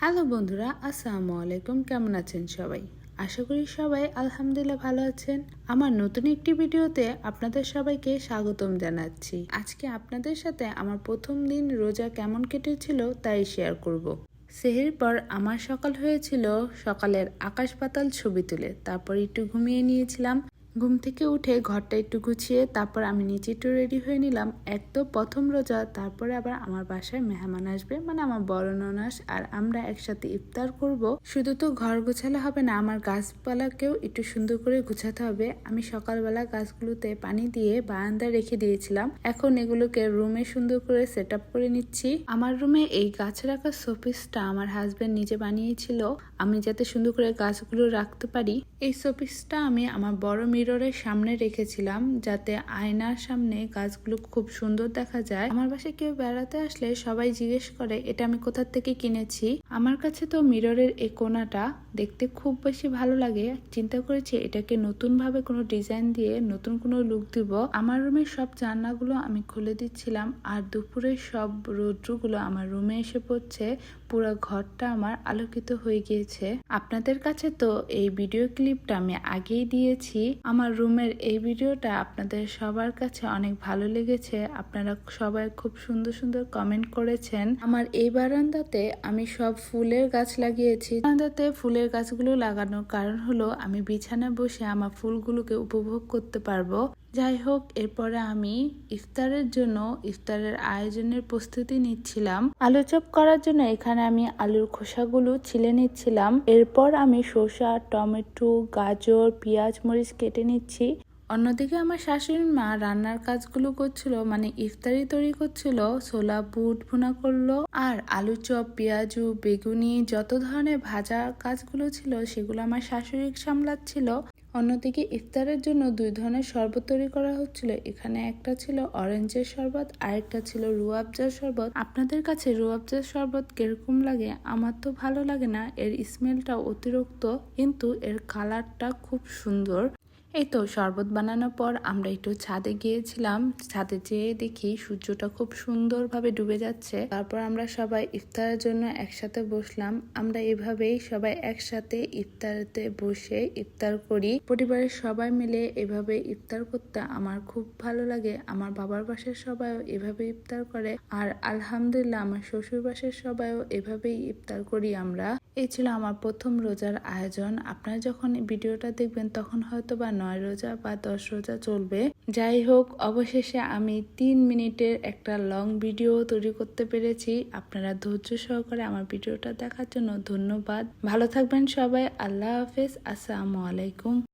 Hello বন্ধুরা, আসসালামু আলাইকুম। কেমন আছেন সবাই? আশা করি সবাই আলহামদুলিল্লাহ ভালো আছেন। আমার নতুন একটি ভিডিওতে আপনাদের সবাইকে স্বাগতম জানাচ্ছি। আজকে আপনাদের সাথে আমার প্রথম দিন রোজা কেমন কেটেছিল তাই শেয়ার করব। সেহের পর আমার সকাল হয়েছিল সকালের আকাশ পাতাল ছবি তুলে, তারপর একটু ঘুমিয়ে নিয়েছিলাম। ঘুম থেকে উঠে ঘরটা একটু গুছিয়ে তারপর আমি নিচে একটু রেডি হয়ে নিলাম। এক তো প্রথম রোজা, তারপরে আবার আমার বাসায় মেহমান আসবে মানে আমার বড় ননাস আর আমরা একসাথে ইফতার করব। শুধু তো ঘর গোছালে হবে না, আমার গাছপালাকেও একটু সুন্দর করে গুছাতে হবে। আমি সকালবেলা গাছগুলোতে পানি দিয়ে বারান্দায় রেখে দিয়েছিলাম। এখন এগুলোকে রুমে সুন্দর করে সেট আপ করে নিচ্ছি। আমার রুমে এই গাছ রাখার শোপিসটা আমার হাজবেন্ড নিজে বানিয়েছিল। আমি যাতে সুন্দর করে গাছগুলো রাখতে পারি। এই শোপিসটা আমি আমার বড় মিররের সামনে রেখেছিলাম যাতে আয়নার সামনে গাছগুলো খুব সুন্দর দেখা যায়। আমার বাসায় কেউ বেড়াতে আসলে সবাই জিজ্ঞেস করে, এটা আমি কোথা থেকে কিনেছি? আমার কাছে তো মিররের এই কোনাটা দেখতে খুব বেশি ভালো লাগে। চিন্তা করেছি, এটাকে নতুন ভাবে কোনো ডিজাইন দিয়ে নতুন কোনো লুক দিব। আমার রুমের সব জানলাগুলো আমি খুলে দিচ্ছিলাম আর দুপুরের সব রৌদ্রগুলো আমার রুমে এসে পড়ছে। পুরো ঘরটা আমার আলোকিত হয়ে গিয়েছে। আপনাদের কাছে তো এই ভিডিও ক্লিপটা আমি আগেই দিয়েছি। আমার রুমের এই ভিডিওটা আপনাদের সবার কাছে অনেক ভালো লেগেছে। আপনারা সবাই খুব সুন্দর সুন্দর কমেন্ট করেছেন। আমার এই বারান্দাতে আমি সব ফুলের গাছ লাগিয়েছি। বারান্দাতে ফুলের গাছগুলো লাগানোর কারণ হলো আমি বিছানায় বসে আমার ফুলগুলোকে উপভোগ করতে পারব। যাই হোক এরপরে আমি ইফতারের জন্য ইফতারের আয়োজনের প্রস্তুতি নিচ্ছিলাম। আলু চপ করার জন্য এখানে আমি আলুর খোসাগুলো ছিলে নিচ্ছিলাম। এরপর আমি শসা টমেটো, গাজর, পেঁয়াজ, মরিচ কেটে নিচ্ছি। অন্যদিকে আমার শাশুড়ি মা রান্নার কাজগুলো করছিল মানে ইফতারি তৈরি করছিল, ছোলা, বুট ভুনা করল। আর আলু চপ পেঁয়াজু, বেগুনি, যত ধরনের ভাজা কাজগুলো ছিল, সেগুলো আমার শাশুড়ি সামলাচ্ছিল। অন্যদিকে ইফতারের জন্য দুই ধরনের শরবত তৈরি করা হচ্ছিল। এখানে একটা ছিল অরেঞ্জের শরবত, আরেকটা ছিল রুয়াবজার শরবত। আপনাদের কাছে রুয়াবজার শরবত কীরকম লাগে? আমার তো ভালো লাগে না। এর স্মেলটা অতিরিক্ত, কিন্তু এর কালারটা খুব সুন্দর। এই তো শরবত বানানোর পর আমরা একটু ছাদে গিয়েছিলাম। ছাদে যেয়ে দেখি সূর্যটা খুব সুন্দরভাবে ডুবে যাচ্ছে। তারপর আমরা সবাই ইফতারের জন্য একসাথে বসলাম। আমরা এভাবেই সবাই একসাথে ইফতারতে বসে ইফতার করি। পরিবারের সবাই মিলে এভাবে ইফতার করতে আমার খুব ভালো লাগে। আমার বাবার বাসার সবাইও এভাবে ইফতার করে। আর আলহামদুলিল্লাহ আমার শ্বশুর বাসার সবাইও এভাবেই ইফতার করি আমরা। এই ছিল আমার প্রথম রোজার আয়োজন। আপনারা যখন ভিডিওটা দেখবেন তখন হয়তো বা নয় রোজা বা দশ রোজা চলবে। যাই হোক, অবশেষে আমি তিন মিনিটের একটা লং ভিডিও তৈরি করতে পেরেছি। আপনারা ধৈর্য সহকারে আমার ভিডিওটা দেখার জন্য ধন্যবাদ। ভালো থাকবেন সবাই। আল্লাহ হাফেজ। আসসালামু আলাইকুম।